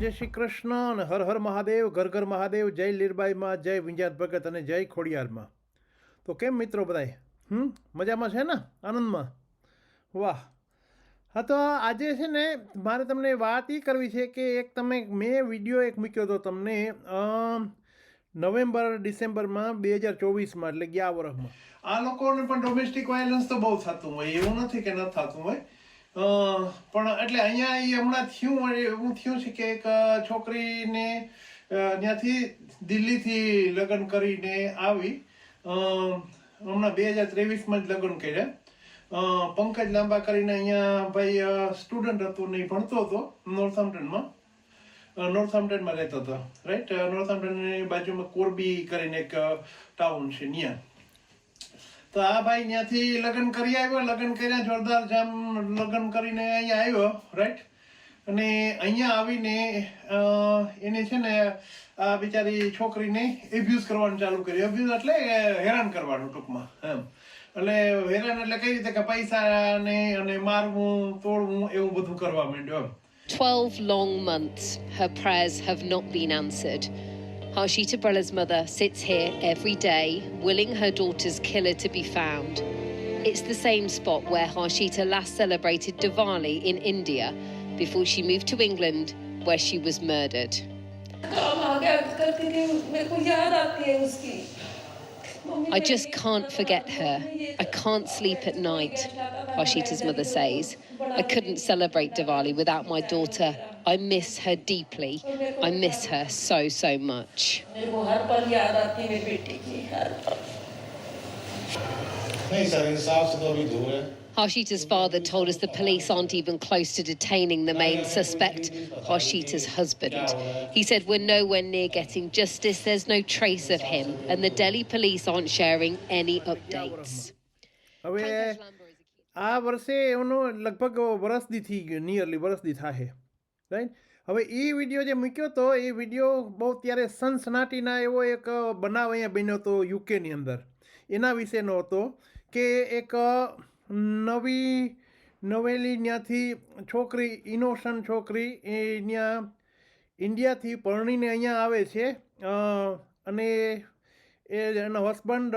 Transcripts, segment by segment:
જય શ્રી કૃષ્ણ અને હર હર મહાદેવ, ઘર ઘર મહાદેવ, જય લીરબાઈમાં જય વિંજાત ભગત અને જય ખોડિયારમાં તો કેમ મિત્રો બધાય? હમ? મજામાં છે ને? આનંદમાં? વાહ. હા, તો આજે છે ને મારે તમને વાત એ કરવી છે કે એક તમે, મેં વીડિયો એક મૂક્યો હતો તમને નવેમ્બર ડિસેમ્બરમાં બે હજાર ચોવીસમાં એટલે ગયા વર્ષમાં આ લોકોને પણ ડોમેસ્ટિક વાયલન્સ તો બહુ થતું હોય, એવું નથી કે ન થતું હોય. પણ એટલે અહીંયા એ હમણાં થયું એવું થયું છે કે એક છોકરીને ત્યાંથી દિલ્હીથી લગ્ન કરીને આવી. હમણાં બે હજાર ત્રેવીસમાં જ લગ્ન કર્યા. પંકજ લાંબા કરીને અહીંયા ભાઈ સ્ટુડન્ટ હતો ને ઈ ભણતો હતો નોર્થહામ્પ્ટનમાં નોર્થહામ્પ્ટનમાં રહેતો હતો રાઈટ નોર્થહામ્પ્ટનની બાજુમાં કોરબી કરીને એક ટાઉન છે ત્યાં તો આ ભાઈ ત્યાંથી લગ્ન કરી આવ્યો લગ્ન કર્યા જોરદાર જામ લગ્ન કરીને અહીંયા આવ્યો રાઈટ અને અહીંયા આવીને એને છે ને આ બિચારી છોકરીને એબ્યુઝ કરવાનું ચાલુ કર્યું. એબ્યુઝ એટલે હેરાન કરવાનું ટૂંકમાં એમ. એટલે હેરાન એટલે કઈ રીતે કે પૈસા ને અને મારવું તોડવું એવું બધું કરવા માંડ્યો એમ. 12 long months, her prayers have not been answered. Harshita Brella's mother sits here every day, willing her daughter's killer to be found. It's the same spot where Harshita last celebrated Diwali in India before she moved to England, where she was murdered. I just can't forget her. I can't sleep at night, Harshita's mother says. I couldn't celebrate Diwali without my daughter I miss her deeply. I miss her so, so much. Harshita's father told us the police aren't even close to detaining the main suspect, Harshita's husband. He said, We're nowhere near getting justice, there's no trace of him, and the Delhi police aren't sharing any updates. હવે આ વર્ષે એમનો લગભગ વરસ દીથી nearly વરસ દી થાય right? હવે એ વીડિયો જે મૂક્યો હતો એ વીડિયો બહુ ત્યારે સનસનાટીના એવો એક બનાવ અહીંયા બન્યો હતો યુકેની અંદર. એના વિશેનો હતો કે એક નવી નવેલી ત્યાંથી છોકરી, ઇનોસન છોકરી, એ ત્યાં ઇન્ડિયાથી પરણીને અહીંયા આવે છે અને એ એનો હસબન્ડ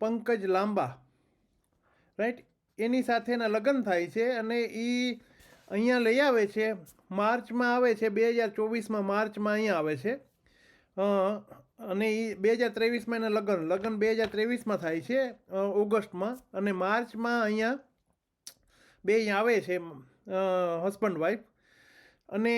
પંકજ લાંબા. રાઈટ? એની સાથે એના લગ્ન થાય છે અને એ અહીંયા લઈ આવે છે. માર્ચમાં આવે છે બે હજાર ચોવીસમાં માર્ચમાં અહીંયા આવે છે. અને એ બે હજાર ત્રેવીસમાં એના લગ્ન. લગ્ન બે હજાર ત્રેવીસમાં થાય છે ઓગસ્ટમાં. અને માર્ચમાં અહીંયા બે અહીંયા આવે છે હસબન્ડ વાઈફ અને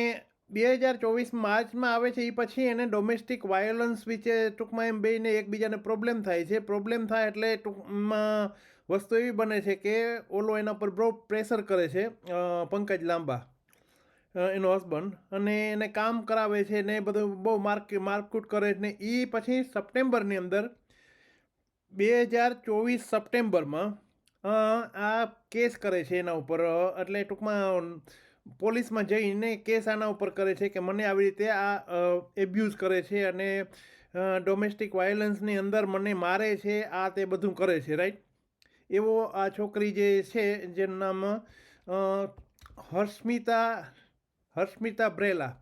બે હજાર ચોવીસ માર્ચમાં આવે છે એ પછી એને ડોમેસ્ટિક વાયોલન્સ વિશે ટૂંકમાં એમ બેને એકબીજાને પ્રોબ્લેમ થાય છે. પ્રોબ્લેમ થાય એટલે ટૂંકમાં વસ્તુ એવી બને છે કે ઓલો એના પર બહુ પ્રેશર કરે છે પંકજ લાંબા એનો હસબન્ડ અને એને કામ કરાવે છે ને બધું બહુ માર્ક મારકૂટ કરે છે ને એ પછી સપ્ટેમ્બરની અંદર બે હજાર ચોવીસ સપ્ટેમ્બરમાં આ કેસ કરે છે એના ઉપર એટલે ટૂંકમાં પોલીસમાં જઈને કેસ આના ઉપર કરે છે કે મને આવી રીતે આ એબ્યુઝ કરે છે અને ડોમેસ્ટિક વાયોલન્સની અંદર મને મારે છે, આ તે બધું કરે છે રાઈટ એવો આ છોકરી જે છે, જેનું નામ હર્ષમિતા હર્ષમિતા બ્રેલા.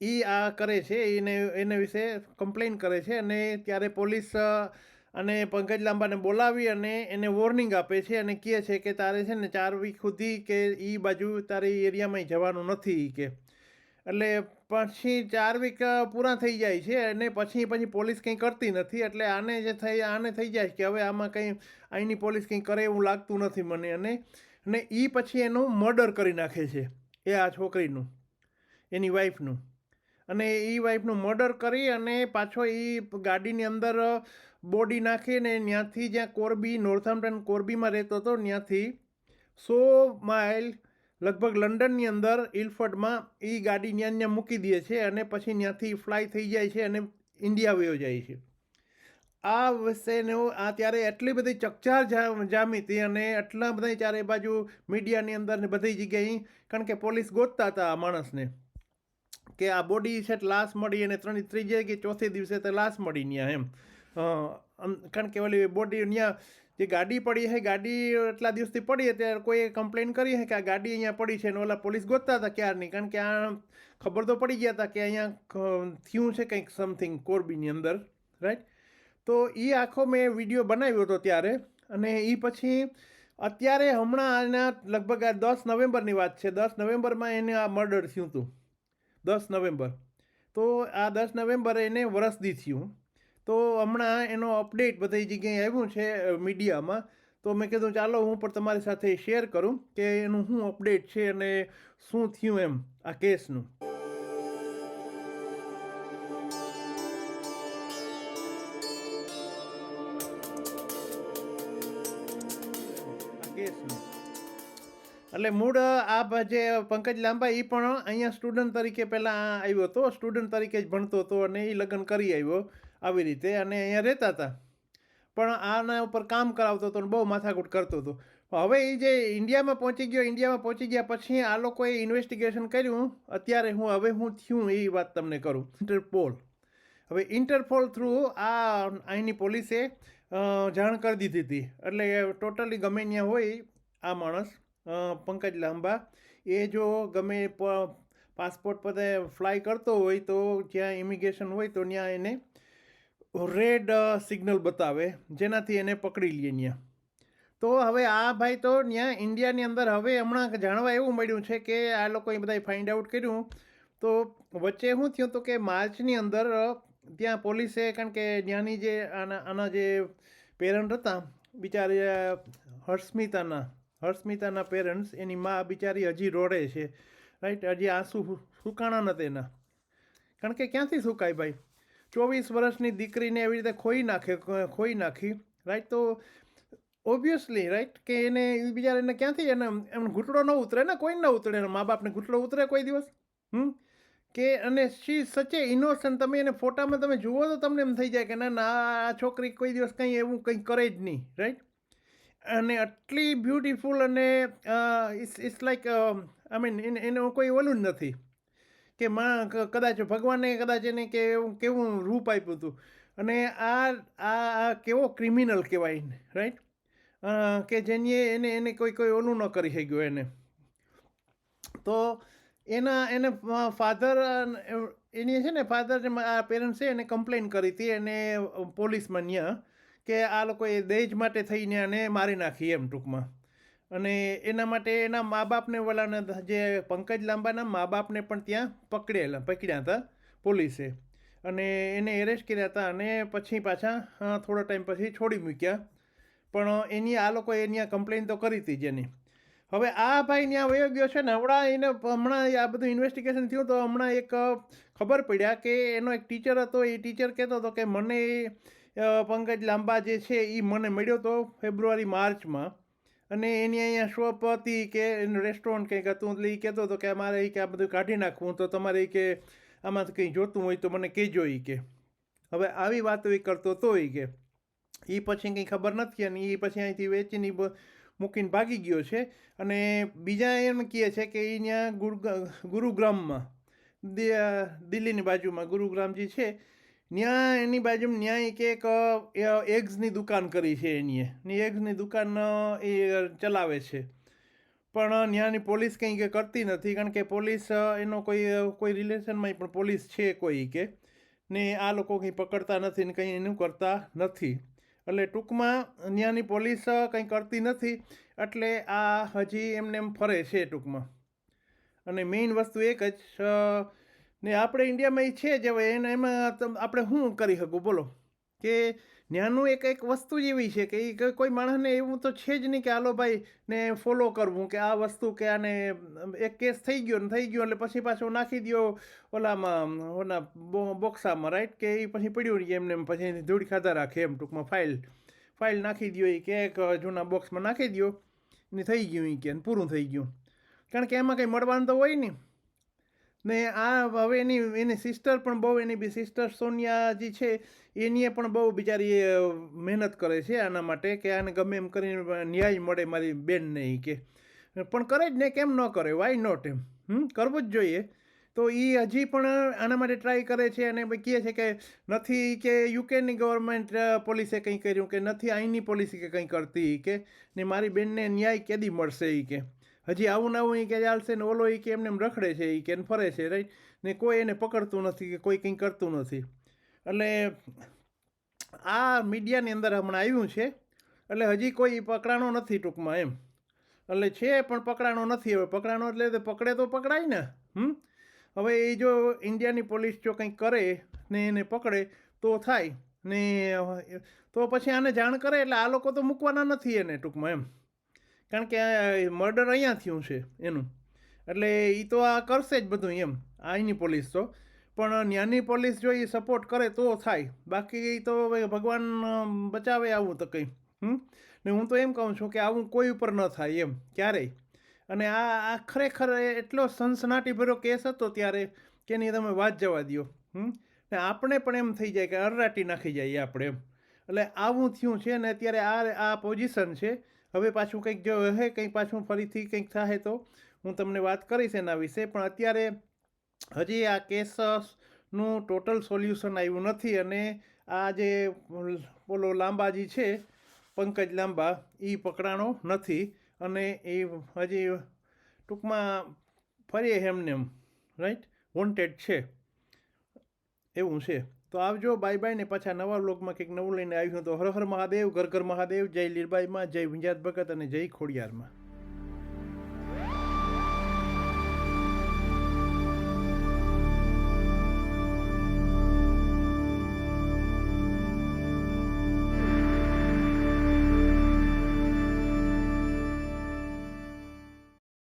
એ આ કરે છે, એને એને વિશે કમ્પ્લેન કરે છે અને ત્યારે પોલીસ અને પંકજ લાંબાને બોલાવી અને એને વોર્નિંગ આપે છે અને કહે છે કે તારે છે ને ચાર વીક સુધી કે એ બાજુ તારે એરિયામાં જવાનું નથી કે. એટલે પછી ચાર વીક પૂરા થઈ જાય છે અને પછી પછી પોલીસ કંઈ કરતી નથી. એટલે આને જે થઈ, આને થઈ જાય કે હવે આમાં કંઈ અહીંની પોલીસ કંઈ કરે એવું લાગતું નથી મને. અને અને એ પછી એનું મર્ડર કરી નાખે છે, એ આ છોકરીનું, એની વાઈફનું. અને એ વાઈફનું મર્ડર કરી અને પાછો એ ગાડીની અંદર બોડી નાખીને ત્યાંથી જ્યાં કોરબી, નોર્થમ્પટન કોરબીમાં રહેતો હતો ત્યાંથી સો માઇલ લગભગ લંડનની અંદર ઇલફર્ડમાં એ ગાડી ત્યાં ત્યાં મૂકી દે છે અને પછી ત્યાંથી ફ્લાય થઈ જાય છે અને ઇન્ડિયા વયો જાય છે. આ વિષયનો આ ત્યારે એટલી બધી ચકચાર જામી હતી અને એટલા બધા ચારે બાજુ મીડિયાની અંદર ને બધી જગ્યાએ કારણ કે પોલીસ ગોતતા હતા આ માણસને કે આ બોડી છે લાશ મળી અને ત્રણ ત્રીજે કે ચોથે દિવસે તો લાશ મળી ત્યાં એમ. કારણ કે ઓલી બોડી ત્યાં જે ગાડી પડી છે ગાડી એટલા દિવસથી પડી ત્યારે કોઈએ કમ્પ્લેન કરી છે કે આ ગાડી અહીંયા પડી છે અને ઓલા પોલીસ ગોતતા હતા ક્યારની? કારણ કે આ ખબર તો પડી ગયા હતા કે અહીંયા થયું છે કંઈક સમથિંગ કોરબીની અંદર રાઈટ તો એ આખો મેં વીડિયો બનાવ્યો હતો ત્યારે અને એ પછી અત્યારે હમણાં આના લગભગ આ દસ નવેમ્બરની વાત છે. દસ નવેમ્બરમાં એને આ મર્ડર થયું હતું. દસ નવેમ્બર. તો આ દસ નવેમ્બરે એને વરસદી થયું. તો હમણાં એનો અપડેટ બધી જગ્યાએ આવ્યું છે મીડિયામાં તો મેં કીધું, ચાલો, હું પણ તમારી સાથે શેર કરું કે એનું શું અપડેટ છે અને શું થયું એમ આ કેસનું કેસનું એટલે મૂળ, આ જે પંકજ લાંબા એ પણ અહીંયા સ્ટુડન્ટ તરીકે પહેલાં આવ્યો હતો સ્ટુડન્ટ તરીકે જ ભણતો હતો અને એ લગ્ન કરી આવ્યો. આવી રીતે અને અહીંયા રહેતા હતા. પણ આના ઉપર કામ કરાવતો હતો બહુ માથાકૂટ કરતો હતો. હવે એ જે ઇન્ડિયામાં પહોંચી ગયો, ઇન્ડિયામાં પહોંચી ગયા પછી આ લોકોએ ઇન્વેસ્ટિગેશન કર્યું. અત્યારે હું, હવે હું થયું એ વાત તમને કરું. ઇન્ટરપોલ હવે ઇન્ટરપોલ થ્રુ આ અહીંની પોલીસે જાણ કરી દીધી હતી. એટલે ટોટલી ગમે ત્યાં હોય આ માણસ પંકજ લાંબા, એ જો ગમે પાસપોર્ટ પર ફ્લાય કરતો હોય તો જ્યાં ઇમિગ્રેશન હોય તો ત્યાં એને રેડ સિગ્નલ બતાવે. જેનાથી એને પકડી લઈએ ત્યાં તો હવે આ ભાઈ તો ત્યાં ઇન્ડિયાની અંદર હવે હમણાં જાણવા એવું મળ્યું છે કે આ લોકોએ બધાએ ફાઇન્ડ આઉટ કર્યું. તો વચ્ચે શું થયું તો કે માર્ચની અંદર ત્યાં પોલીસે કારણ કે ત્યાંની જે આના આના જે પેરેન્ટ હતા, બિચારી હર્ષમિતાના હર્ષમિતાના પેરેન્ટ્સ એની મા બિચારી હજી રોડે છે. રાઈટ હજી આંસુ સુકાણા નથી એના. કારણ કે ક્યાંથી સુકાય ભાઈ? ચોવીસ વર્ષની દીકરીને એવી રીતે ખોઈ નાખે, ખોઈ નાખી રાઈટ તો ઓબ્વિયસલી રાઈટ કે એને બીજા બિચારાને ક્યાંથી એને એમ ઘૂંટડો ન ઉતરે ને? કોઈ ન ઉતરે, એના મા બાપને ઘૂંટડો ઉતરે કોઈ દિવસ? હમ? કે અને શી સચે ઇનોસન્ટ તમે એને ફોટામાં તમે જુઓ તો તમને એમ થઈ જાય કે ના ના, આ છોકરી કોઈ દિવસ કંઈ એવું કંઈ કરે જ નહીં રાઈટ અને આટલી બ્યુટીફુલ અને it's it's like I mean એનું કોઈ ઓલું જ નથી. કે માં કદાચ ભગવાને કદાચ એને કે એવું, કેવું રૂપ આપ્યું હતું. અને આ આ કેવો ક્રિમિનલ કહેવાય રાઈટ કે જેની એને એને કોઈ કોઈ ઓલું ન કરી શક્યું એને. તો એના, એને ફાધર એની છે ને ફાધર આ પેરેન્ટ્સ છે એને કમ્પ્લેન કરી હતી એને પોલીસમાં ત્યાં કે આ લોકોએ દહેજ માટે થઈને આને મારી નાખી એમ ટૂંકમાં. અને એના માટે એના મા બાપને ઓલાને જે પંકજ લાંબાના મા બાપને પણ ત્યાં પકડેલા, પકડ્યા હતા પોલીસે. અને એને એરેસ્ટ કર્યા હતા અને પછી પાછા થોડા ટાઈમ પછી છોડી મૂક્યા. પણ એની, આ લોકોએ આ કમ્પ્લેન તો કરી હતી જેની. હવે આ ભાઈ ત્યાં વયો ગયો છે ને, હમણાં એને હમણાં આ બધું ઇન્વેસ્ટિગેશન થયું તો હમણાં એક ખબર પડ્યા કે એનો એક ટીચર હતો. એ ટીચર કહેતો હતો કે મને પંકજ લાંબા જે છે એ મને મળ્યો હતો ફેબ્રુઆરી માર્ચમાં અને એની અહીંયા શોપ હતી કે એનું રેસ્ટોરન્ટ કંઈક હતું, એટલે એ કહેતો હતો કે મારે એ કે આ બધું કાઢી નાખવું, તો તમારે કે આમાંથી કંઈ જોતું હોય તો મને કહેજો એ કે. હવે આવી વાતો એ કરતો હતો એ કે. એ પછી કંઈ ખબર નથી અને એ પછી અહીંથી વેચીને મૂકીને ભાગી ગયો છે. અને બીજા એમ કહે છે કે એ ગુરુ ગુરુગ્રામમાં દિલ્હીની બાજુમાં ગુરુગ્રામ જે છે. ત્યાં એની બાજુમાં ત્યાં કે એક એગ્સની દુકાન કરી છે એની ને એગ્સની દુકાન એ ચલાવે છે. પણ ત્યાંની પોલીસ કંઈ કે કરતી નથી, કારણ કે પોલીસ એનો કોઈ કોઈ રિલેશનમાં પણ પોલીસ છે કોઈ કે. ને આ લોકો કંઈ પકડતા નથી ને કંઈ એનું કરતા નથી. એટલે ટૂંકમાં ત્યાંની પોલીસ કંઈ કરતી નથી, એટલે આ હજી એમને એમ ફરે છે ટૂંકમાં. અને મેઇન વસ્તુ એક જ ને આપણે ઇન્ડિયામાં એ છે જ હવે, એને એમાં આપણે શું કરી શકું? બોલો. કે ત્યાંનું એક એક વસ્તુ જ એવી છે કે એ કોઈ માણસને એવું તો છે જ નહીં કે આલો ભાઈ ને ફોલો કરવું કે આ વસ્તુ કે આને એક કેસ થઈ ગયો ને થઈ ગયો એટલે પછી પાછો નાખી દો ઓલામાં, ઓના બોક્સામાં રાઈટ કે એ પછી પડ્યું રહી એમને પછી ધૂળ ખાધા રાખે એમ ટૂંકમાં ફાઇલ. ફાઇલ નાખી દો એ કે એક જૂના બોક્સમાં નાખી દો ને થઈ ગયું એ કે પૂરું થઈ ગયું. કારણ કે એમાં કંઈ મળવાનું તો હોય નહીં. ને આ હવે એની એની સિસ્ટર પણ બહુ, એની બી સિસ્ટર સોનિયાજી છે, એનીએ પણ બહુ બિચારી મહેનત કરે છે આના માટે કે આને ગમે એમ કરીને ન્યાય મળે મારી બેનને એ કે. પણ કરે જ ને, કેમ ન કરે? વાય નોટ એમ? હમ? કરવું જ જોઈએ. તો એ હજી પણ આના માટે ટ્રાય કરે છે અને કહે છે કે નથી કે યુકેની ગવર્મેન્ટ પોલીસે કંઈ કર્યું કે નથી અહીંની પોલીસે કંઈ કરતી કે. ને મારી બેનને ન્યાય કેદી મળશે એ કે. હજી આવું ને આવું એ કે ચાલશે ને ઓલો એ કે એમને એમ રખડે છે એ કે ફરે છે રાઈટ ને કોઈ એને પકડતું નથી કે કોઈ કંઈ કરતું નથી. એટલે આ મીડિયાની અંદર હમણાં આવ્યું છે, એટલે હજી કોઈ પકડાણો નથી ટૂંકમાં એમ. એટલે છે પણ પકડાણો નથી, હવે પકડાણો એટલે પકડે તો પકડાય ને, હમ? હવે એ જો ઇન્ડિયાની પોલીસ જો કંઈક કરે ને એને પકડે તો થાય ને, તો પછી આને જાણ કરે એટલે આ લોકો તો મૂકવાના નથી એને ટૂંકમાં એમ. કારણ કે મર્ડર અહીંયા થયું છે એનું. એટલે એ તો આ કરશે જ બધું એમ. અહીંની પોલીસ તો. પણ ન્યાની પોલીસ જો એ સપોર્ટ કરે તો થાય. બાકી તો હવે ભગવાન બચાવે આવું તો કંઈ. હમ? ને હું તો એમ કહું છું કે આવું કોઈ ઉપર ન થાય એમ, ક્યારેય. અને આ આ ખરેખર એટલો સનસનાટીભર્યો કેસ હતો ત્યારે કે એની તમે વાત જવા દ્યો. હમ? ને આપણે પણ એમ થઈ જાય કે અરરાટી નાખી જઈએ આપણે એમ. એટલે આવું થયું છે ને અત્યારે આ આ પોઝિશન છે. હવે પાછું કંઈક જો હે, કંઈક પાછું ફરીથી કંઈક થાય તો હું તમને વાત કરીશ એના વિશે. પણ અત્યારે હજી આ કેસનું ટોટલ સોલ્યુશન આવ્યું નથી અને આ જે બોલો લાંબાજી છે, પંકજ લાંબા એ પકડાણો નથી અને એ હજી ટૂંકમાં ફરી એમને એમ રાઈટ વોન્ટેડ છે. એવું છે. તો આવજો બાય બાય ને પાછા નવા વ્લોગમાં કંઈક નવું લઈને આવ્યું તો હર હર મહાદેવ, ઘર ઘર મહાદેવ, જય લીરબાઈમાં જય વિંજાત ભગત અને જય ખોડિયારમાં.